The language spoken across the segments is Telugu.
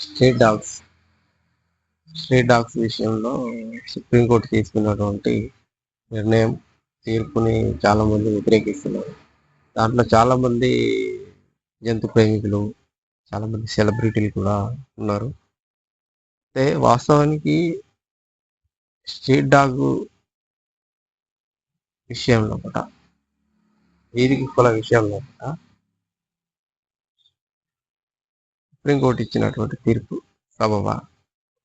స్ట్రీట్ డాగ్స్ స్ట్రీట్ డాగ్స్ విషయంలో సుప్రీంకోర్టు తీసుకున్నటువంటి నిర్ణయం తీర్పుని చాలామంది వ్యతిరేకిస్తున్నారు. దాంట్లో చాలామంది జంతు ప్రేమికులు చాలామంది సెలబ్రిటీలు కూడా ఉన్నారు. అయితే వాస్తవానికి స్ట్రీట్ డాగ్ విషయంలో కూడా వీరికి కుల విషయంలో కూడా సుప్రీంకోర్టు ఇచ్చినటువంటి తీర్పు. సబబా.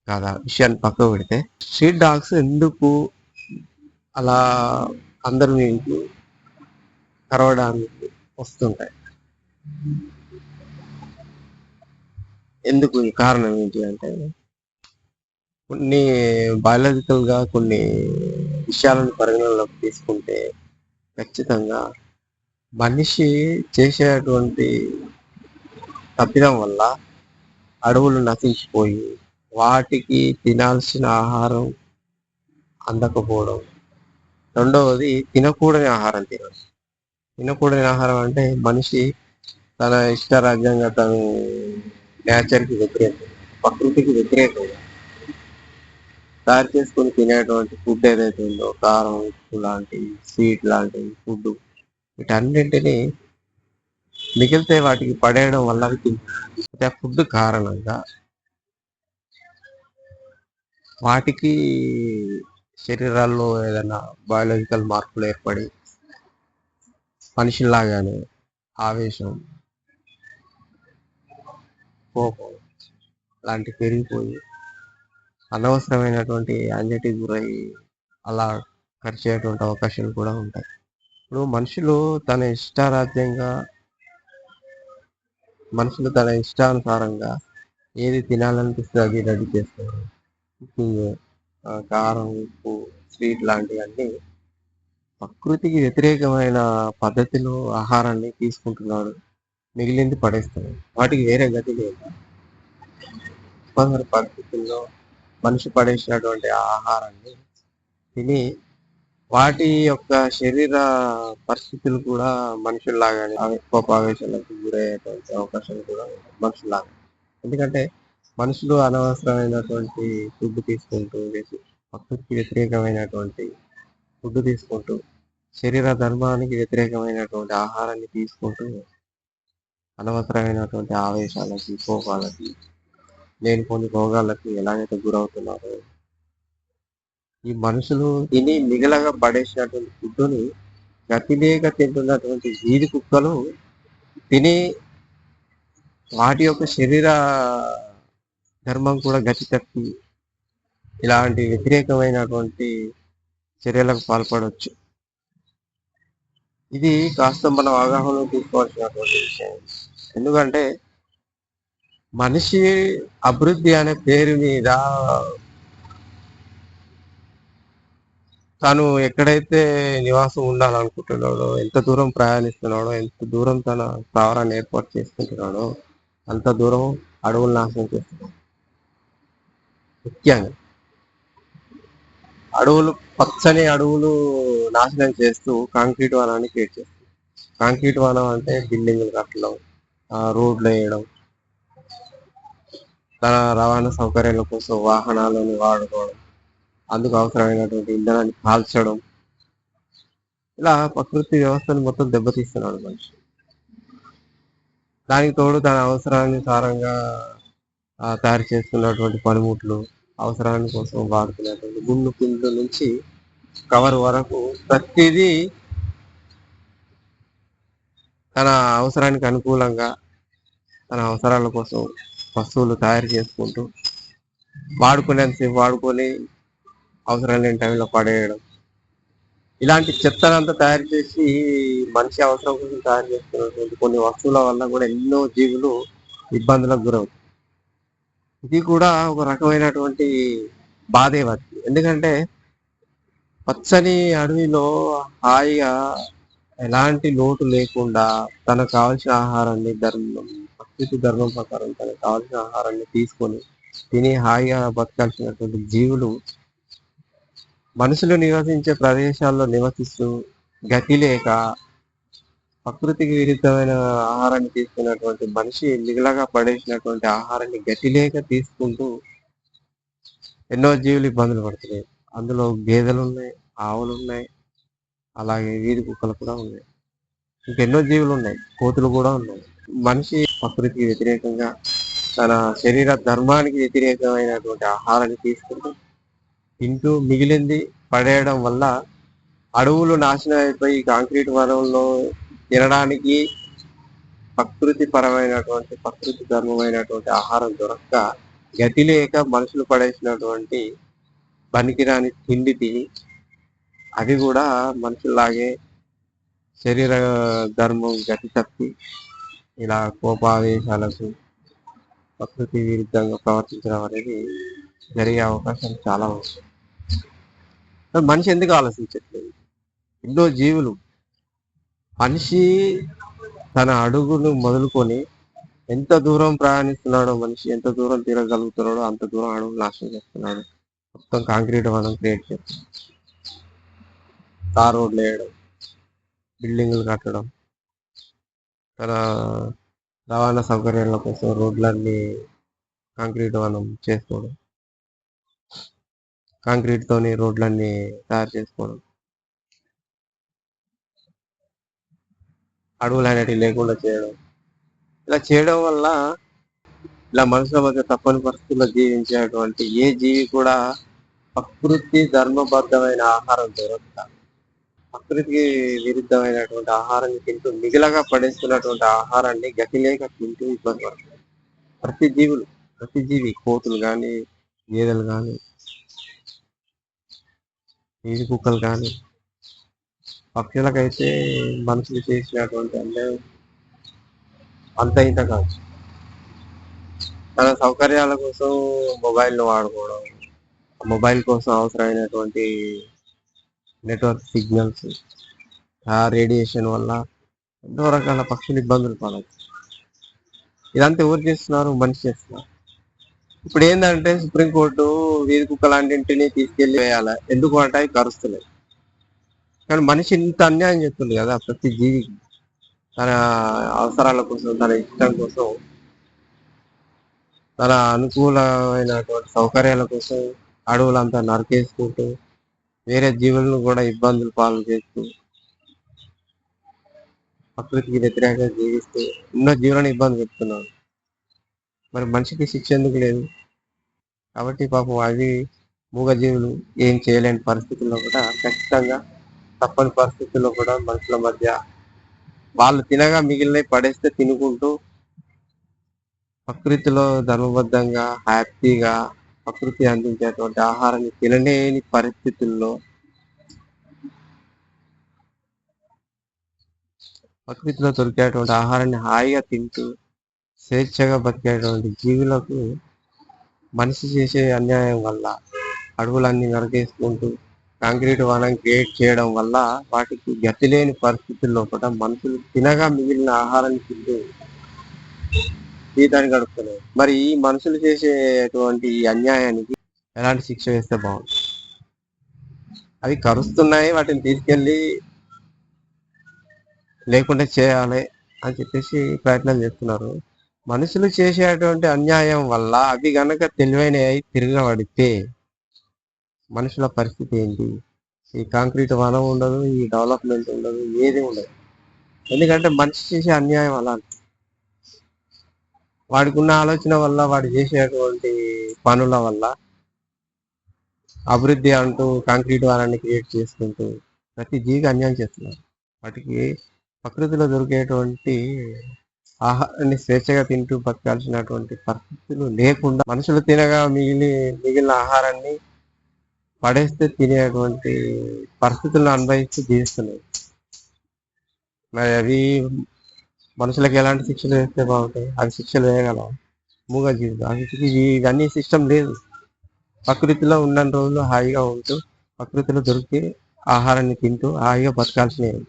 కాదా? విషయాన్ని పక్కకు పెడితే స్ట్రీట్ డాగ్స్ ఎందుకు అలా అందరి మీకు కరవడానికి వస్తుంటాయి? ఎందుకు ఈ కారణం ఏంటి అంటే కొన్ని బయాలజికల్గా కొన్ని విషయాలను పరిగణనలోకి తీసుకుంటే ఖచ్చితంగా మనిషి చేసేటువంటి తప్పిదం వల్ల అడవులు నశించిపోయి వాటికి తినాల్సిన ఆహారం అందకపోవడం. రెండవది తినకూడని ఆహారం తినడం తినకూడని ఆహారం అంటే మనిషి తన ఇష్ట రాజ్యంగా తను నేచర్కి వ్యతిరేకం ప్రకృతికి వ్యతిరేకంగా తయారు చేసుకొని తినేటువంటి ఫుడ్ ఏదైతే ఉందో కారం ఉప్పు లాంటి స్వీట్ లాంటి ఫుడ్ వీటన్నింటినీ మిగిలితే వాటికి పడేయడం వల్ల అవి ఫుడ్ కారణంగా వాటికి శరీరాల్లో ఏదైనా బయాలజికల్ మార్పులు ఏర్పడి మనిషిలాగానే ఆవేశం కోపం లాంటి పెరిగిపోయి అనవసరమైనటువంటి యాంజైటీ గురై అలా ఖర్చేటువంటి అవకాశాలు కూడా ఉంటాయి. ఇప్పుడు మనుషులు తన ఇష్టారాజ్యంగా మనుషులు తన ఇష్టానుసారంగా ఏది తినాలనిపిస్తే అది రెడీ చేస్తారు. కుకింగ్ కారం ఉప్పు స్వీట్ లాంటివన్నీ ప్రకృతికి వ్యతిరేకమైన పద్ధతిలో ఆహారాన్ని తీసుకుంటున్నాడు మిగిలింది పడేస్తున్నాడు వాటికి వేరే గతి లేదు. పరిస్థితుల్లో మనిషి పడేసినటువంటి ఆహారాన్ని తిని వాటి యొక్క శరీర పరిస్థితులు కూడా మనుషుల్లాగానే ఆవే- కోపావేశాలకు గురయ్యేటువంటి అవకాశాలు కూడా మనుషుల్లాగా ఎందుకంటే మనుషులు అనవసరమైనటువంటి ఫుడ్ తీసుకుంటూ వ్యతి- ప్రకృతికి వ్యతిరేకమైనటువంటి ఫుడ్ తీసుకుంటూ శరీర ధర్మానికి వ్యతిరేకమైనటువంటి ఆహారాన్ని తీసుకుంటూ అనవసరమైనటువంటి ఆవేశాలకి కోపాలకి లేనిపోని రోగాలకి ఎలాగైతే గురవుతున్నారో ఈ మనుషులు తిని మిగలగా పడేసినటువంటి ఫుడ్ని గతిలేక తింటున్నటువంటి వీధి కుక్కలు తిని వాటి యొక్క శరీర ధర్మం కూడా గతి తప్పి ఇలాంటి వ్యతిరేకమైనటువంటి చర్యలకు పాల్పడవచ్చు ఇది కాస్త మనం అవగాహనలో తీసుకోవాల్సినటువంటి విషయం. ఎందుకంటే మనిషి అభివృద్ధి అనే పేరు మీద తను ఎక్కడైతే నివాసం ఉండాలనుకుంటున్నాడో ఎంత దూరం ప్రయాణిస్తున్నాడో ఎంత దూరం తన స్థావరాన్ని ఏర్పాటు చేసుకుంటున్నాడో అంత దూరం అడవులు నాశనం చేస్తున్నాడు. ముఖ్యంగా అడవులు పచ్చని అడవులు నాశనం చేస్తూ కాంక్రీట్ వనాన్ని క్రియేట్ చేస్తుంది. కాంక్రీట్ వనం అంటే బిల్డింగ్లు కట్టడం రోడ్లు వేయడం తన రవాణా సౌకర్యాల కోసం వాహనాలను వాడుకోవడం అందుకు అవసరమైనటువంటి ఇంధనాన్ని కాల్చడం. ఇలా ప్రకృతి వ్యవస్థను మొత్తం దెబ్బతీస్తున్నాడు మనిషి. దానికి తోడు తన అవసరానుసారంగా తయారు చేస్తున్నటువంటి పనిముట్లు అవసరాని కోసం వాడుతున్నటువంటి గుండు పిండ్ల నుంచి కవర్ వరకు ప్రతిదీ తన అవసరానికి అనుకూలంగా తన అవసరాల కోసం వస్తువులు తయారు చేసుకుంటూ వాడుకునేంతసేపు వాడుకొని అవసరం లేని టైంలో పడేయడం. ఇలాంటి చెత్తనంతా తయారు చేసి మనిషి అవసరం కోసం తయారు చేస్తున్నటువంటి కొన్ని వస్తువుల వల్ల కూడా ఎన్నో జీవులు ఇబ్బందులకు గురవుతాయి ఇది కూడా ఒక రకమైనటువంటి బాధే వచ్చి ఎందుకంటే పచ్చని అడవిలో హాయిగా ఎలాంటి లోటు లేకుండా తనకు కావాల్సిన ఆహారాన్ని ధర్మం ప్రకృతి ధర్మం ప్రకారం తనకు కావాల్సిన ఆహారాన్ని తీసుకొని తిని హాయిగా బతకాల్సినటువంటి జీవులు మనుషులు నివసించే ప్రదేశాల్లో నివసిస్తూ గతి లేక ప్రకృతికి విరుద్ధమైన ఆహారాన్ని తీసుకున్నటువంటి మనిషి మిగిలగా పడేసినటువంటి ఆహారాన్ని గతి లేక తీసుకుంటూ ఎన్నో జీవులు ఇబ్బందులు పడుతున్నాయి. అందులో గేదెలు ఉన్నాయి ఆవులు ఉన్నాయి అలాగే వీధి కుక్కలు కూడా ఉన్నాయి. ఇంకెన్నో జీవులు ఉన్నాయి కోతులు కూడా ఉన్నాయి. మనిషి ప్రకృతికి వ్యతిరేకంగా తన శరీర ధర్మానికి వ్యతిరేకమైనటువంటి ఆహారాన్ని తీసుకుంటూ ఇంటూ మిగిలింది పడేయడం వల్ల అడవులు నాశనం అయిపోయి కాంక్రీట్ వనంలో తినడానికి ప్రకృతి పరమైనటువంటి ప్రకృతి ధర్మమైనటువంటి ఆహారం దొరక్క గతి లేక మనుషులు పడేసినటువంటి పనికిరాని తిండి తిని అది కూడా మనుషులాగే శరీర ధర్మం గతి తప్పి ఇలా కోపావేశాలకు ప్రకృతి విరుద్ధంగా ప్రవర్తించడం అనేది జరిగే అవకాశం చాలా ఉంది. మనిషి ఎందుకు ఆలోచించట్లేదు? ఎన్నో జీవులు. మనిషి తన అడుగును మొదలుకొని ఎంత దూరం ప్రయాణిస్తున్నాడో మనిషి ఎంత దూరం తిరగలుగుతున్నాడో అంత దూరం అడుగులు నాశనం చేస్తున్నాడు. మొత్తం కాంక్రీట్ వనం క్రియేట్ చేస్తున్నాడు తార్ రోడ్లు వేయడం. బిల్డింగ్లు కట్టడం. తన రవాణా సౌకర్యాల కోసం రోడ్లన్నీ కాంక్రీట్ వనం చేసుకోవడం. కాంక్రీట్ తోని రోడ్లన్నీ తయారు చేసుకోవడం. అడవులు అనేటివి లేకుండా చేయడం. ఇలా చేయడం వల్ల ఇలా మనుషుల మధ్య తప్పని పరిస్థితుల్లో జీవించేటువంటి ఏ జీవి కూడా ప్రకృతి ధర్మబద్ధమైన ఆహారం దొరకక ప్రకృతికి విరుద్ధమైనటువంటి ఆహారాన్ని తింటూ మిగిలగా పడేస్తున్నటువంటి ఆహారాన్ని గతి లేక తింటూ ఇబ్బంది పడుతుంది ప్రతి జీవులు ప్రతి జీవి కోతులు కానీ గేదెలు కానీ నీటి కుక్కలు కానీ పక్షులకైతే మనుషులు చేసినటువంటి అంటే అంత ఇంత కాదు. తన సౌకర్యాల కోసం మొబైల్ను వాడుకోవడం మొబైల్ కోసం అవసరమైనటువంటి నెట్వర్క్ సిగ్నల్స్ ఆ రేడియేషన్ వల్ల ఎన్నో రకాల పక్షులు ఇబ్బందులు పడవచ్చు ఇదంతా ఎవరు చేస్తున్నారు? మనిషి చేస్తున్నారు. ఇప్పుడు ఏంటంటే సుప్రీంకోర్టు వీధి కుక్కలాంటింటిని తీసుకెళ్ళి వేయాలి? ఎందుకు అంటే అవి కరుస్తున్నాయి. కానీ మనిషి ఇంత అన్యాయం చేస్తుంది కదా ప్రతి జీవికి తన అవసరాల కోసం తన ఇష్టం కోసం తన అనుకూలమైనటువంటి సౌకర్యాల కోసం అడవులంతా నరికేసుకుంటూ వేరే జీవులను కూడా ఇబ్బందులు పాలు చేస్తూ ప్రకృతికి వ్యతిరేకంగా జీవిస్తూ ఎన్నో జీవులను ఇబ్బంది పెడుతున్నాడు మరి మనిషికి శిక్ష ఎందుకు లేదు? కాబట్టి పాపం అవి మూగజీవులు ఏం చేయలేని పరిస్థితుల్లో కూడా ఖచ్చితంగా తప్పని పరిస్థితుల్లో కూడా మనుషుల మధ్య వాళ్ళు తినగా మిగిలినవి పడేస్తే తినుకుంటూ ప్రకృతిలో ధర్మబద్ధంగా హ్యాపీగా ప్రకృతి అందించేటువంటి ఆహారాన్ని తినలేని పరిస్థితుల్లో ప్రకృతిలో దొరికేటువంటి ఆహారాన్ని హాయిగా తింటూ స్వేచ్ఛగా బతికేటువంటి జీవులకు మనిషి చేసే అన్యాయం వల్ల అడవులన్నీ నరికేసుకుంటూ కాంక్రీట్ వనం క్రియేట్ చేయడం వల్ల వాటికి గతి లేని పరిస్థితుల్లో కూడా మనుషులు తినగా మిగిలిన ఆహారాన్ని తింటూ జీతాన్ని గడుపుతున్నారు. మరి ఈ మనుషులు చేసేటువంటి ఈ అన్యాయానికి ఎలాంటి శిక్ష వేస్తే బాగుంది అవి కరుస్తున్నాయి వాటిని తీసుకెళ్ళి లేకుండా చేయాలి అని చెప్పేసి ప్రయత్నాలు చేస్తున్నారు. మనుషులు చేసేటువంటి అన్యాయం వల్ల అవి గనక తెలివైనవి తిరగబడితే మనుషుల పరిస్థితి ఏంటి? ఈ కాంక్రీట్ వనం ఉండదు ఈ డెవలప్మెంట్ ఉండదు ఏది ఉండదు. ఎందుకంటే మనిషి చేసే అన్యాయం అలా వాడికి ఉన్న ఆలోచన వల్ల వాడు చేసేటువంటి పనుల వల్ల అభివృద్ధి అంటూ కాంక్రీట్ వనాన్ని క్రియేట్ చేసుకుంటూ ప్రతి జీవికి అన్యాయం చేస్తున్నారు. వాటికి ప్రకృతిలో దొరికేటువంటి ఆహారాన్ని స్వేచ్ఛగా తింటూ బతకాల్సినటువంటి పరిస్థితులు లేకుండా మనుషులు తినగా మిగిలి మిగిలిన ఆహారాన్ని పడేస్తే తినేటువంటి పరిస్థితులను అనుభవిస్తూ జీవిస్తున్నాయి. మరి అవి మనుషులకు ఎలాంటి శిక్షలు వేస్తే బాగుంటాయి? అవి శిక్షలు వేయగలవు? మూగ జీవితం. అవి ఇవన్నీ సిస్టమ్ లేదు. ప్రకృతిలో ఉన్న రోజులు హాయిగా ఉంటూ ప్రకృతిలో దొరికి ఆహారాన్ని తింటూ హాయిగా బతకాల్సినవి.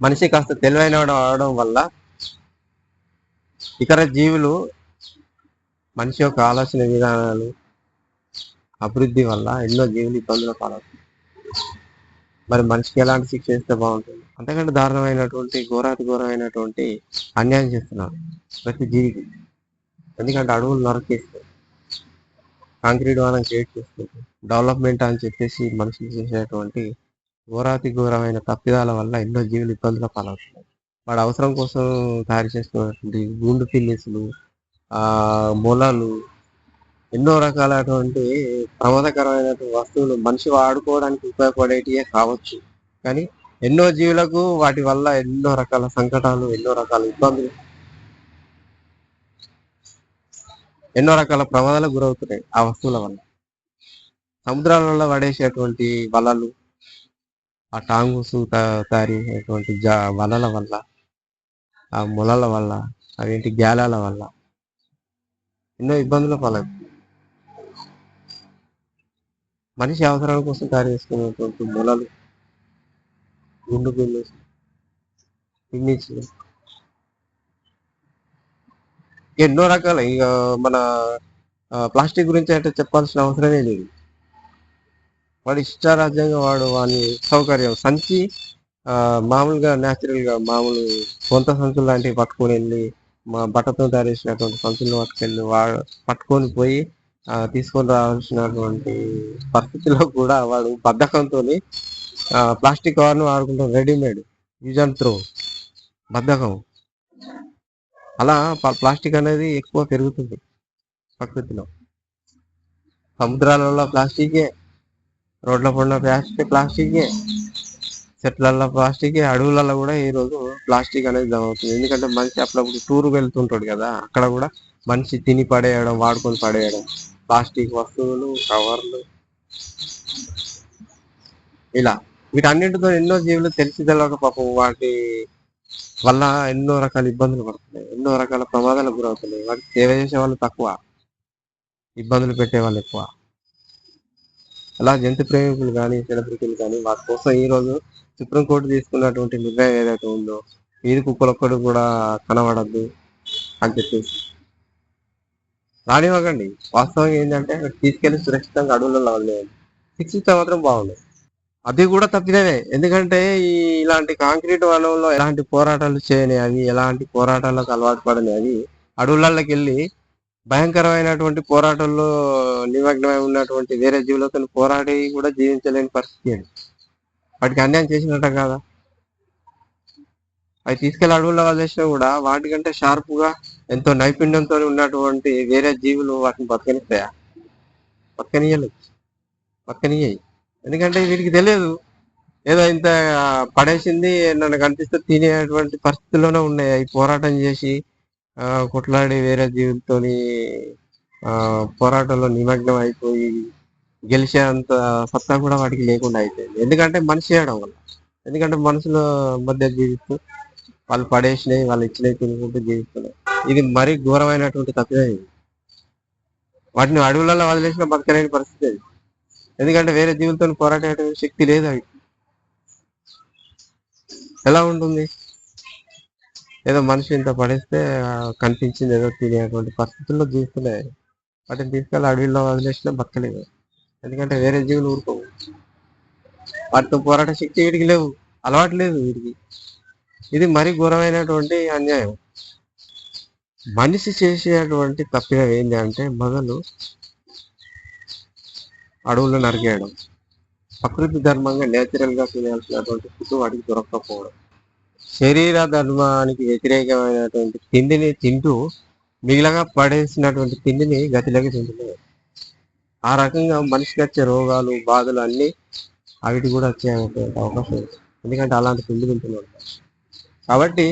మనిషి కాస్త తెలివైన అవడం వల్ల ఇతర జీవులు మనిషి యొక్క ఆలోచన విధానాలు అభివృద్ధి వల్ల ఎన్నో జీవులు ఇబ్బందులు పాలవుతుంది మరి మనిషికి ఎలాంటి శిక్ష ఇస్తే బాగుంటుంది? అంతకంటే దారుణమైనటువంటి ఘోరాతి ఘోరమైనటువంటి అన్యాయం చేస్తున్నారు ప్రతి జీవికి. ఎందుకంటే అడవులు నరకేస్తుంది కాంక్రీట్ వాళ్ళని క్రియేట్ చేస్తుంది. డెవలప్మెంట్ అని చెప్పేసి మనుషులు చేసేటువంటి ఘోరాతి ఘోరమైన తప్పిదాల వల్ల ఎన్నో జీవులు ఇబ్బందుల పాలవుతున్నాయి వాడు అవసరం కోసం తయారు చేసుకున్నటువంటి గుండు ఫిల్లిస్లు ఆ మొలలు ఎన్నో రకాలైనటువంటి ప్రమాదకరమైనటువంటి వస్తువులు మనిషి వాడుకోవడానికి ఉపయోగపడేటివే కావచ్చు. కానీ ఎన్నో జీవులకు వాటి వల్ల ఎన్నో రకాల సంకటాలు ఎన్నో రకాల ఇబ్బందులు ఎన్నో రకాల ప్రమాదాలకు గురవుతున్నాయి ఆ వస్తువుల వల్ల. సముద్రాలలో పడేసేటువంటి వలలు ఆ టాంగుస్ తయారు చేసేటువంటి జా వలల వల్ల ఆ మొలల వల్ల అవేంటి గ్యాలాల వల్ల ఎన్నో ఇబ్బందుల పాలవుతుంది మనిషి అవసరాల కోసం తయారు చేసుకునేటువంటి మొలలు గుండు బిల్లు పిన్నిచ్లు ఎన్నో రకాల ఇక మన ప్లాస్టిక్ గురించి అంటే చెప్పాల్సిన అవసరమే లేదు. వాడి ఇష్టారాజ్యంగా వాడు వాని సౌకర్యం సంచి మామూలుగా న్యాచురల్గా మామూలు సొంత సంచులు లాంటివి పట్టుకొని వెళ్ళి మా బట్టతో తయారు చేసినటువంటి సంచులను పట్టుకెళ్ళి వాడు పట్టుకొని పోయి తీసుకొని రావాల్సినటువంటి పరిస్థితిలో కూడా వాడు బద్ధకంతో ప్లాస్టిక్ కవర్ను వాడుకుంటాం రెడీమేడ్ యూజ్ అండ్ త్రో బద్ధకం. అలా ప్లాస్టిక్ అనేది ఎక్కువ పెరుగుతుంది ప్రకృతిలో. సముద్రాలలో ప్లాస్టికే రోడ్ల పడిన ప్లాస్టిక్ ప్లాస్టికే. చెట్లల్లో ప్లాస్టిక్ అడవులలో కూడా ఈ రోజు ప్లాస్టిక్ అనేది జమ అవుతుంది. ఎందుకంటే మనిషి అప్పుడప్పుడు టూర్ వెళ్తుంటాడు కదా అక్కడ కూడా మనిషి తిని పడేయడం వాడుకొని పడేయడం. ప్లాస్టిక్ వస్తువులు కవర్లు ఇలా వీటన్నిటితో ఎన్నో జీవులు తెలిసి తెలియక పాపం వాటి వల్ల ఎన్నో రకాల ఇబ్బందులు పడుతున్నాయి. ఎన్నో రకాల ప్రమాదాలకు గురవుతున్నాయి. వాటికి సేవ చేసే వాళ్ళు తక్కువ ఇబ్బందులు పెట్టే వాళ్ళు ఎక్కువ. అలా జంతు ప్రేమికులు కానీ సెలబ్రిటీలు కానీ వాటి కోసం ఈ రోజు సుప్రీంకోర్టు తీసుకున్నటువంటి నిర్ణయం ఏదైతే ఉందో వీధి కుక్కలొక్కడు కూడా కనబడద్దు అని చెప్పేసి. రానివ్వకండి. వాస్తవం ఏంటంటే తీసుకెళ్ళి సురక్షితంగా అడవులలో వదిలేయండి శిక్షిస్తే మాత్రం బాగుంది అది కూడా తప్పిదమే. ఎందుకంటే ఈ ఇలాంటి కాంక్రీట్ వనంలో ఎలాంటి పోరాటాలు చేయని అవి ఎలాంటి పోరాటాలకు అలవాటు పడని అవి అడవులలోకి వెళ్ళి భయంకరమైనటువంటి పోరాటంలో నిమగ్నమై ఉన్నటువంటి వేరే జీవులతో పోరాడి కూడా జీవించలేని పరిస్థితి అది. వాటికి అన్యాయం చేసినట్ట కాదా? అవి తీసుకెళ్ళి అడవుల్లో వదిలేసినా కూడా వాటికంటే షార్ప్గా ఎంతో నైపుణ్యంతో ఉన్నటువంటి వేరే జీవులు వాటిని బతకనిస్తాయా? బతకనియలేదు బతకనియ్యాయి. ఎందుకంటే వీటికి తెలియదు. ఏదో ఇంత పడేసింది నన్ను కనిపిస్తే తినేటువంటి పరిస్థితుల్లోనే ఉన్నాయి. అవి పోరాటం చేసి కొట్లాడి వేరే జీవులతోని ఆ, పోరాటంలో నిమగ్నం అయిపోయి గెలిచేంత సత్తా కూడా వాటికి లేకుండా అయిపోయింది. ఎందుకంటే మనిషి చేయడం వల్ల. ఎందుకంటే మనుషుల మధ్య జీవిస్తూ వాళ్ళు పడేసినవి వాళ్ళు ఇచ్చినవి తినుకుంటూ జీవిస్తున్నాయి ఇది మరీ ఘోరమైనటువంటి తప్పే ఇది. వాటిని అడవులలో వదిలేసిన బతకలేని పరిస్థితి అది. ఎందుకంటే వేరే జీవులతో పోరాడే శక్తి లేదు అవి. ఎలా ఉంటుంది? ఏదో మనిషి ఇంత పడేస్తే కనిపించింది ఏదో తినేటువంటి పరిస్థితుల్లో జీవిస్తున్నాయి వాటిని తీసుకెళ్ళి అడవిలో వదిలేసినా బతకలేదు ఎందుకంటే వేరే జీవులు ఊరుకోవు. వాటితో పోరాట శక్తి వీడికి లేవు. అలవాటు లేదు వీడికి. ఇది మరీ ఘోరమైనటువంటి అన్యాయం. మనిషి చేసేటువంటి తప్పిదం ఏంటి అంటే మొదలు అడవులు నరికేయడం. ప్రకృతి ధర్మంగా నేచురల్గా ఫుడ్ వాటికి దొరకకపోవడం. శరీర ధర్మానికి వ్యతిరేకమైనటువంటి తిండిని తింటూ మిగిలగా పడేసినటువంటి తిండిని గతిలోకి తింటున్నాయి ఆ రకంగా మనిషికి వచ్చే రోగాలు బాధలు అన్నీ అవిటి కూడా వచ్చే అవకాశం ఉంది. ఎందుకంటే అలాంటి తిండి తింటున్నాడు కాబట్టి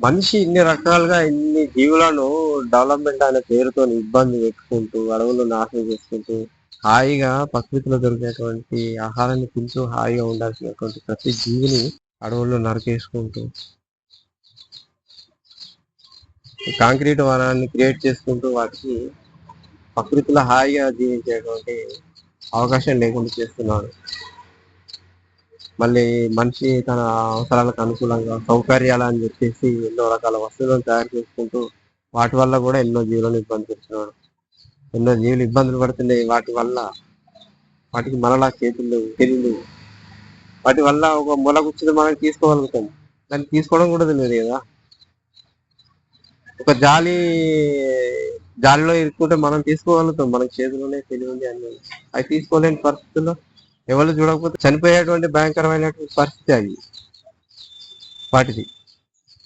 మనిషి ఇన్ని రకాలుగా ఇన్ని జీవులను డెవలప్మెంట్ అనే పేరుతో ఇబ్బంది పెట్టుకుంటూ అడవులు నాశనం చేసుకుంటూ హాయిగా ప్రకృతిలో దొరికేటువంటి ఆహారాన్ని తింటూ హాయిగా ఉండాల్సినటువంటి ప్రతి జీవిని అడవుల్లో నరికేసుకుంటూ కాంక్రీట్ వనాన్ని క్రియేట్ చేసుకుంటూ వాటికి ప్రకృతిలో హాయిగా జీవించేటువంటి అవకాశం లేకుండా చేస్తున్నారు. మళ్ళీ మనిషి తన అవసరాలకు అనుకూలంగా సౌకర్యాలు అని చెప్పేసి ఎన్నో రకాల వస్తువులను తయారు చేసుకుంటూ వాటి వల్ల కూడా ఎన్నో జీవులను ఇబ్బంది పెడుతున్నాడు ఎన్నో జీవులు ఇబ్బందులు పడుతున్నాయి వాటి వల్ల వాటికి మనలా చేతులు లేవు తెలియదు వాటి వల్ల ఒక మొల కూర్చుని మనం తీసుకోగలుగుతాం. దాన్ని తీసుకోవడం కూడా తెలియదు కదా. ఒక జాలి జాలిలో ఇరుక్కుంటే మనం తీసుకోగలుగుతాం. మనకి చేతిలోనే తెలివి ఉంది అని అవి తీసుకోలేని పరిస్థితుల్లో ఎవరు చూడకపోతే చనిపోయేటువంటి భయంకరమైనటువంటి పరిస్థితి అది. వాటిది.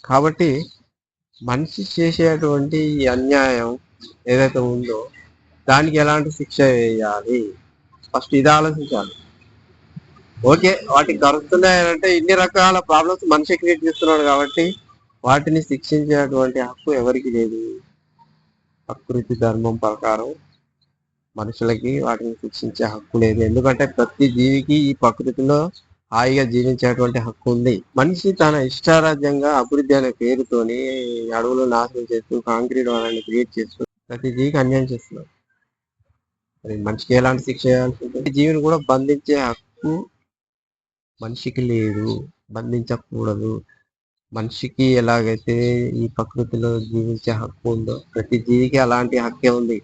కాబట్టి మనిషి చేసేటువంటి అన్యాయం ఏదైతే ఉందో దానికి ఎలాంటి శిక్ష వేయాలి? ఫస్ట్ ఇది ఆలోచించాలి. ఓకే వాటికి దొరుకుతున్నాయంటే ఇన్ని రకాల ప్రాబ్లమ్స్ మనిషి క్రియేట్ చేస్తున్నాడు కాబట్టి వాటిని శిక్షించేటువంటి హక్కు ఎవరికి లేదు. ప్రకృతి ధర్మం ప్రకారం మనుషులకి వాటిని శిక్షించే హక్కు లేదు. ఎందుకంటే ప్రతి జీవికి ఈ ప్రకృతిలో హాయిగా జీవించేటువంటి హక్కు ఉంది. మనిషి తన ఇష్టారాజ్యంగా అభివృద్ధి అనే పేరుతోని అడవులు నాశనం చేస్తూ కాంక్రీట్ వాళ్ళని క్రియేట్ చేస్తూ ప్రతి జీవికి అన్యాయం చేస్తున్నారు మరి మనిషికి ఎలాంటి శిక్ష చేయాల్సి ఉంటుంది? జీవిని కూడా బంధించే హక్కు మనిషికి లేదు బంధించకూడదు. మనిషికి ఎలాగైతే ఈ ప్రకృతిలో జీవించే హక్కు ఉందో ప్రతి జీవికి అలాంటి హక్కే ఉంది.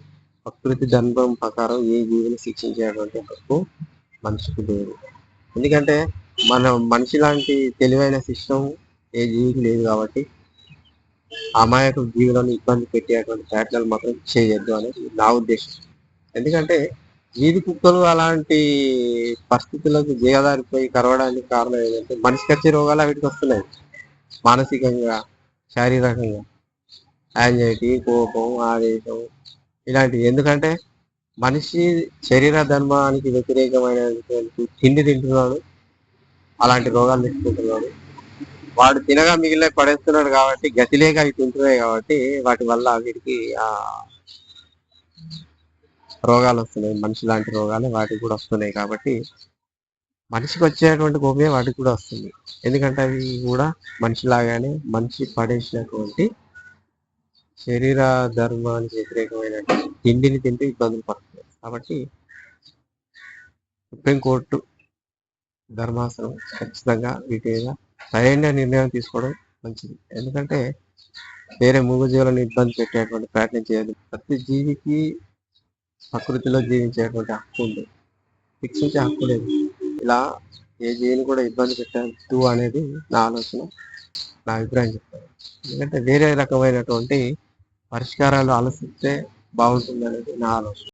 ప్రకృతి ధర్మం ప్రకారం ఏ జీవిని శిక్షించేటువంటి హక్కు మనిషికి లేదు. ఎందుకంటే మన మనిషి లాంటి తెలివైన సిస్టమ్ ఏ జీవికి లేదు కాబట్టి అమాయక జీవులను ఇబ్బంది పెట్టేటువంటి ప్రయత్నాలు మాత్రం చేయొద్దు అనేది నా ఉద్దేశం. ఎందుకంటే వీధి కుక్కలు అలాంటి పరిస్థితులకు జీవదారిపోయి కరవడానికి కారణం ఏంటంటే మనిషికి వచ్చే రోగాలు వీటికి వస్తున్నాయి. మానసికంగా శారీరకంగా. యాంగ్జైటీ కోపం ఆవేశం ఇలాంటివి. ఎందుకంటే మనిషి శరీర ధర్మానికి వ్యతిరేకమైనటువంటి తిండి తింటున్నాడు అలాంటి రోగాలు తెచ్చుకుంటున్నాడు. వాడు తినగా మిగిలిన పడేస్తున్నాడు కాబట్టి గతిలేక అవి తింటున్నాయి కాబట్టి వాటి వల్ల వీటికి ఆ రోగాలు వస్తున్నాయి మనిషి లాంటి రోగాలు వాటికి కూడా వస్తున్నాయి కాబట్టి మనిషికి వచ్చేటువంటి గోమే వాటికి కూడా వస్తుంది. ఎందుకంటే అవి కూడా మనిషి లాగానే మనిషి పడేసినటువంటి శరీర ధర్మానికి వ్యతిరేకమైన తిండిని తింటూ ఇబ్బందులు పడుతుంది కాబట్టి సుప్రీంకోర్టు ధర్మాసనం ఖచ్చితంగా వీటి మీద సరైన నిర్ణయం తీసుకోవడం మంచిది. ఎందుకంటే వేరే మూగజీవులను ఇబ్బంది పెట్టేటువంటి ప్రయత్నం చేయదు. ప్రతి జీవికి ప్రకృతిలో జీవించేటువంటి హక్కు ఉంది. శిక్షించే హక్కు లేదు. ఇలా ఏ జీవిని కూడా ఇబ్బంది పెట్టద్దు అనేది నా ఆలోచన నా అభిప్రాయం చెప్తాను ఎందుకంటే వేరే రకమైనటువంటి పరిష్కారాలు ఆలోచిస్తే బాగుంటుంది అనేది నా ఆలోచన.